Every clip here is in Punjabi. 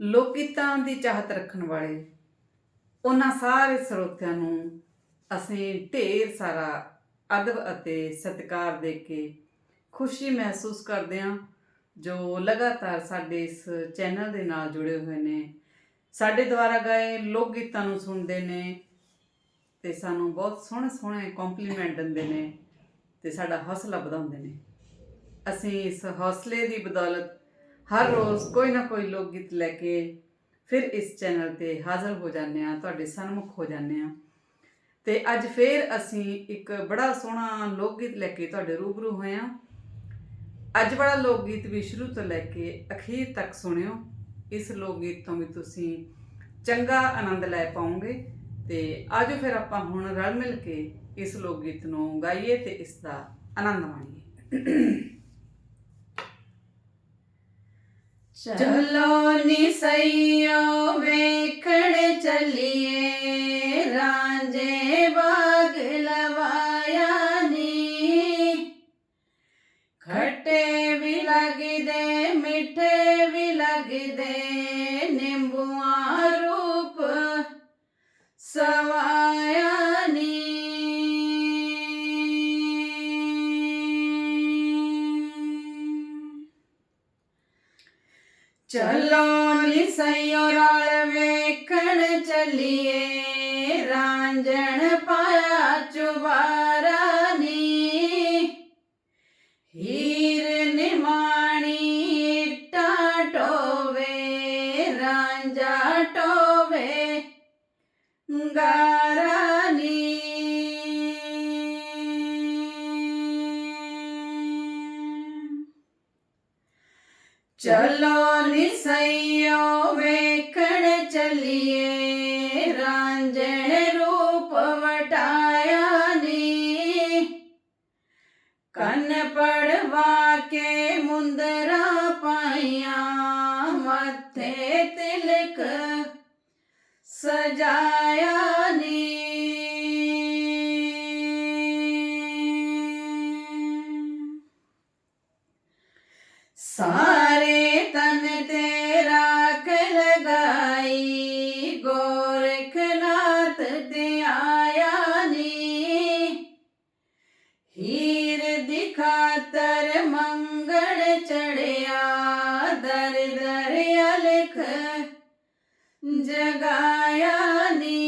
ਲੋਕ ਗੀਤਾਂ ਦੀ ਚਾਹਤ ਰੱਖਣ ਵਾਲੇ। ਉਹਨਾਂ ਸਾਰੇ ਸਰੋਤਿਆਂ ਨੂੰ ਅਸੀਂ ਢੇਰ ਸਾਰਾ ਅਦਬ ਅਤੇ ਸਤਿਕਾਰ ਦੇ ਕੇ ਖੁਸ਼ੀ ਮਹਿਸੂਸ ਕਰਦੇ ਹਾਂ, ਜੋ ਲਗਾਤਾਰ ਸਾਡੇ ਇਸ ਚੈਨਲ ਦੇ ਨਾਲ ਜੁੜੇ ਹੋਏ ਨੇ। ਸਾਡੇ ਦੁਆਰਾ ਗਾਏ ਲੋਕ ਗੀਤਾਂ ਨੂੰ ਸੁਣਦੇ ਨੇ ਤੇ ਸਾਨੂੰ ਬਹੁਤ ਸੋਹਣੇ ਸੋਹਣੇ ਕੰਪਲੀਮੈਂਟ ਦਿੰਦੇ ਨੇ ਤੇ ਸਾਡਾ ਹੌਸਲਾ ਵਧਾਉਂਦੇ ਨੇ। ਅਸੀਂ ਇਸ ਹੌਸਲੇ ਦੀ ਬਦੌਲਤ ਹਰ ਰੋਜ਼ ਕੋਈ ਨਾ ਕੋਈ ਲੋਕ ਗੀਤ ਲੈ ਕੇ ਫਿਰ ਇਸ ਚੈਨਲ ਤੇ ਹਾਜ਼ਰ ਹੋ ਜਾਂਦੇ ਆ ਤੁਹਾਡੇ ਸਨਮੁਖ ਹੋ ਜਾਂਦੇ ਆ ਤੇ ਅੱਜ ਫੇਰ ਅਸੀਂ ਇੱਕ ਬੜਾ ਸੋਹਣਾ ਲੋਕ ਗੀਤ ਲੈ ਕੇ ਤੁਹਾਡੇ ਰੂਬਰੂ ਹੋਏ ਆ ਅੱਜ ਵਾਲਾ ਲੋਕ ਗੀਤ ਵੀ ਸ਼ੁਰੂ ਤੋਂ ਲੈ ਕੇ ਅਖੀਰ ਤੱਕ ਸੁਣਿਓ। ਇਸ ਲੋਕ ਗੀਤ ਤੋਂ ਵੀ ਤੁਸੀਂ ਚੰਗਾ ਆਨੰਦ ਲੈ ਪਾਓਗੇ। ਤੇ ਆਜੋ ਫਿਰ ਆਪਾਂ ਹੁਣ ਰਲ ਮਿਲ ਕੇ ਇਸ ਲੋਕ ਗੀਤ ਨੂੰ ਗਾਈਏ ਤੇ ਇਸ ਦਾ ਆਨੰਦ ਮਾਣੀਏ। ਚਲੋ ਨੀ ਸਈਓ ਵੇਖਣ ਚੱਲੀਏ ਰਾਂਝੇ ਚਲੋ ਨੀ ਰਲ ਵੇਖਣ ਚੱਲੀਏ ਰਾਂਝਣ ਪਾਇਆ ਚੁਬਾਰਾ। ਚਲੋ ਨੀ ਸਈਓ ਵੇਖਣ ਚਲੀਏ ਰਾਂਝਣ ਰੂਪ ਵਟਾਇਆ ਨੀ ਕੰਨ ਪੜਵਾ ਕੇ ਮੁੰਦਰਾ ਪਾਈਆਂ ਮੱਥੇ ਤਿਲਕ ਸਜਾਇਆ ਨੀ ਸਾਰੇ जगाया ने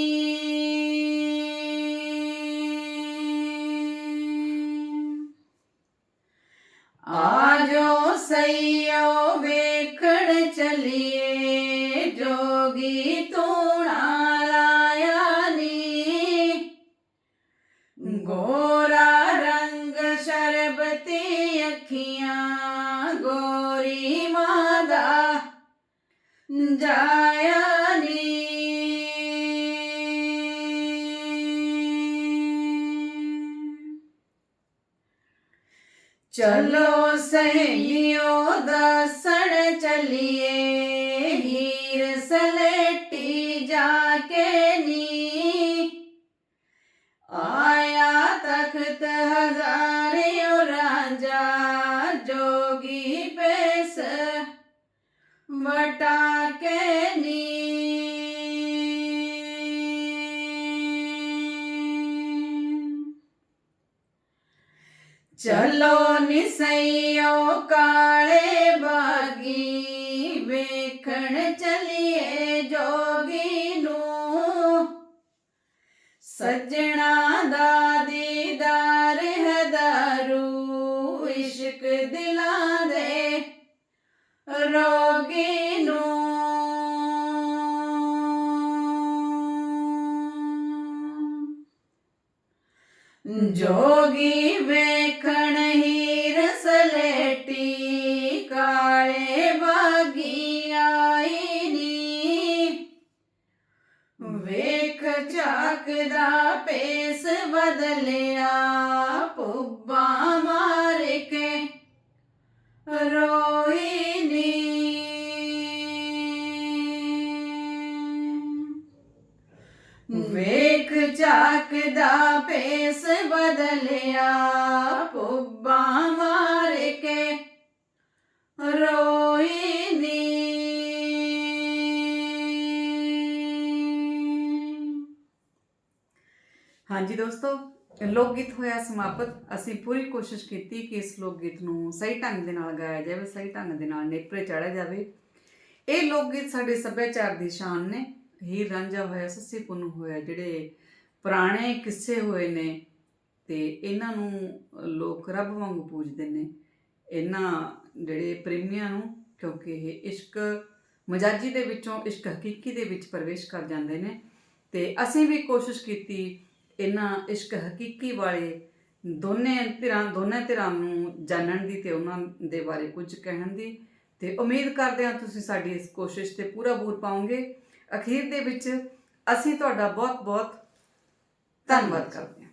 आजो सैयो वेखण चलिए, जोगी तोड़ा लाया गोरा रंग शरबती अखियाँ, गोरी मादा। जाया ਚਲੋ ਸਹੇਲਿਓ ਦਸਣ ਚਲੀਏ ਹੀਰ ਸਲੇਟੀ ਜਾ ਕੇ ਨੀ ਆਇਆ ਤਖਤ ਹਜ਼ਾਰਿਓ ਰਾਜਾ ਜੋਗੀ ਪੈਸ ਵਟਾ ਕੇ ਨੀ ਚਲੋ ਨਿਸਈਓ ਕਾਲੇ ਬਾਗੀ ਵੇਖਣ ਚਲੀਏ ਜੋਗੀ ਨੂੰ ਸੱਜਣਾ ਦਾ ਦੀਦਾਰ ਹੈ ਦਾਰੂ ਇਸ਼ਕ ਦਿਲਾਂ ਦੇ ಮೆಟ್ಟಿ ਵੇਖ ਝਾਕਦਾ ਪੇਸ ਬਦਲਿਆ, ਪੁੱਬਾ ਮਾਰ ਕੇ ਰੋਈ ਹਾਂਜੀ ਦੋਸਤੋ ਲੋਕ ਗੀਤ ਹੋਇਆ ਸਮਾਪਤ। ਅਸੀਂ ਪੂਰੀ ਕੋਸ਼ਿਸ਼ ਕੀਤੀ ਕਿ ਇਸ ਲੋਕ ਗੀਤ ਨੂੰ ਸਹੀ ਢੰਗ ਦੇ ਨਾਲ ਗਾਇਆ ਜਾਵੇ, ਸਹੀ ਢੰਗ ਦੇ ਨਾਲ ਨੇਪਰੇ ਚਾੜਿਆ ਜਾਵੇ। ਇਹ ਲੋਕ ਗੀਤ ਸਾਡੇ ਸੱਭਿਆਚਾਰ ਦੀ ਸ਼ਾਨ ਨੇ। ਹੀਰ ਰਾਂਝਾ ਹੋਇਆ, ਸੱਸੀ ਪੁੰਨੂ ਹੋਇਆ, ਜਿਹੜੇ ਪੁਰਾਣੇ ਕਿੱਸੇ ਹੋਏ ਨੇ ਤੇ ਇਹਨਾਂ ਨੂੰ ਲੋਕ ਰੱਬ ਵਾਂਗੂ ਪੂਜਦੇ ਨੇ। ਇਹਨਾਂ ਜਿਹੜੇ ਪ੍ਰੇਮੀਆਂ ਨੂੰ, ਕਿਉਂਕਿ ਇਹ ਇਸ਼ਕ ਮਜਾਜੀ ਦੇ ਵਿੱਚੋਂ, ਇਸ਼ਕ ਹਕੀਕੀ ਦੇ ਵਿੱਚ ਪ੍ਰਵੇਸ਼ ਕਰ ਜਾਂਦੇ ਨੇ। ਤੇ ਅਸੀਂ ਵੀ ਕੋਸ਼ਿਸ਼ ਕੀਤੀ ਇਹਨਾਂ ਇਸ਼ਕ ਹਕੀਕੀ ਵਾਲੇ ਦੋਨੇ ਧਿਰਾਂ ਦੋਨੇ ਧਿਰਾਂ ਨੂੰ ਜਾਣਨ ਦੀ ਤੇ ਉਹਨਾਂ ਦੇ ਬਾਰੇ ਕੁਝ ਕਹਿਣ ਦੀ। ਤੇ ਉਮੀਦ ਕਰਦੇ ਹਾਂ ਤੁਸੀਂ ਸਾਡੀ ਇਸ ਕੋਸ਼ਿਸ਼ ਤੇ ਪੂਰਾ ਬੂਰ ਪਾਓਗੇ। ਅਖੀਰ ਦੇ ਵਿੱਚ ਅਸੀਂ ਤੁਹਾਡਾ ਬਹੁਤ-ਬਹੁਤ ਧੰਨਵਾਦ ਕਰਦੇ ਹਾਂ।